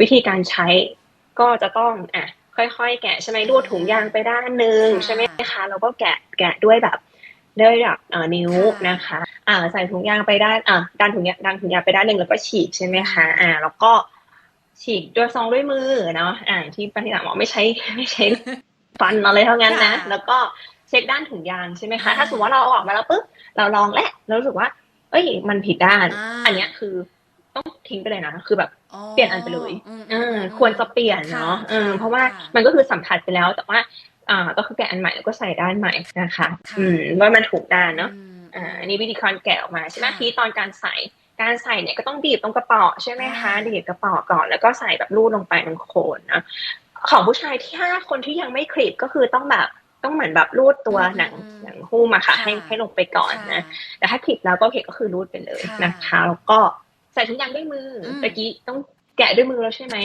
วิธีการใช้ก็จะต้องอะค่อยๆ แกะใช่ไหมรูดถุงยางไปด้านหนึ่งค่ะใช่ไหมคะแล้วก็แกะแกะด้วยแบบด้วยแบบเอ่อนิ้วค่ะนะคะ อ่าใส่ถุงยางไปด้านอะดันถุงยางดันถุงยางไปด้านหนึ่งแล้วก็ฉีกใช่ไหมคะอ่า แล้วก็ฉีกด้วยซองด้วยมือเนาะอ่าที่ปฏิหารบอกไม่ใช้ไม่ใช้ฟันอะไรเท่านั้นนะค่ะแล้วก็เช็คด้านถุงยางใช่ไหมคะอ่าถ้าสมมติว่าเราเอาออกมาแล้วปุ๊บเราลองและเรารู้สึกว่า เอ้ย มันผิดด้านอ่าอันเนี้ยคือ ต้องทิ้งไปเลยนะ คือแบบอ๋อเปลี่ยนอันไปเลยอืมเออมควรจะเปลี่ยนเนาะค่ะเออเพราะว่าค่ะมันก็คือสัมผัสไปแล้ว แต่ว่า อ่าก็คือแกะอันใหม่แล้วก็ใส่ด้านใหม่นะคะค่ะอืมว่ามันถูกด้านเนาะอืมอ่าอันนี้วิธีการแกะออกมาใช่ไหมค่ะทีตอนการใส่การใส่เนี่ยก็ต้องบีบตรงกระเป๋าใช่ไหมคะอ่าบีบกระเป๋าก่อนแล้วก็ใส่แบบรูดลงไปตรงโคนนะของผู้ชายที่ห้าคนที่ยังไม่คลิปก็คือต้องแบบต้องเหมือนแบบรูดตัวหนังหนังหุ้มอะค่ะ ให้ให้ลงไปก่อนนะแต่ถ้าคลิปแล้วก็คลิปก็คือรูดไปเลยค่ะนะคะ แล้วก็ ใส่ถุงยางด้วยมืออมตะกี้ต้องแกะด้วยมือแล้วใช่ไหม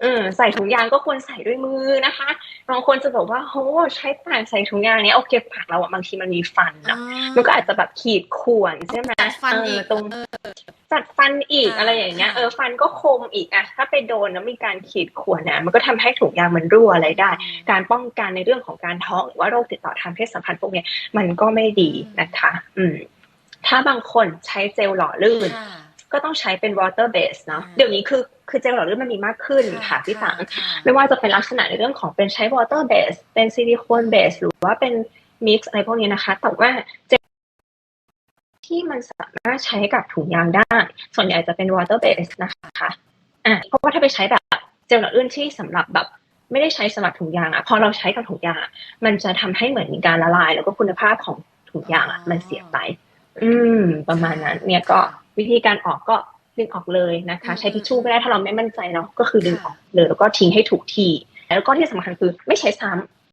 เออใส่ถุงยางก็ควรใส่ด้วยมือนะคะบางคนจะบอกว่าโหใช้ปากใส่ถุงยางเนี้ยโอเคปากเราอะบางทีมันมีฟันเนาะอ่ามันก็อาจจะแบบขีดข่วนใช่ไหมจัดฟันเออีอกตรงเออจัดฟันอีกค่ะอะไรอย่างเงี้ยค่ะเออฟันก็คมอีกอะถ้าไปโดนแล้วมีการขีดข่วนอะมันก็ทำให้ถุงยางมันรั่วอะไรได้ การป้องกันในเรื่องของการท้องหรือว่าโรคติดต่อทางเพศสัมพันธ์พวกเนี้ยมันก็ไม่ดีนะคะ อืมถ้าบางคนใช้เจลหล่อลื่นค่ะ ก็ต้องใช้เป็น water base เนาะอ่าเดี๋ยวนี้คือคือเจลหล่อลื่นมันมีมากขึ้นค่ะพี่ฝังค่ะไม่ว่าจะเป็นลักษณะในเรื่องของเป็นใช้ water base เป็นซิลิโคน base หรือว่าเป็น mix อะไรพวกนี้นะคะ แต่ว่าเจลที่มันสามารถใช้กับถุงยางได้ ส่วนใหญ่จะเป็น water base นะคะอะเพราะว่าถ้าไปใช้แบบเจลหล่อลื่นที่สำหรับแบบไม่ได้ใช้สำหรับถุงยางอะพอเราใช้กับถุงยางอะมันจะทำให้เหมือนมีการละลาย แล้วก็คุณภาพของถุงยางอะมันเสียไป อืม ประมาณนั้น เนี่ยก็ วิธีการออกก็ดึงออกเลยนะคะอืมใช้ทิชชู่ไม่ได้ถ้าเราไม่มั่นใจเนาะก็คือดึงออกเลยแล้วก็ทิ้งให้ถูกที่แล้วก็ที่สำคัญคือไม่ใช้ซ้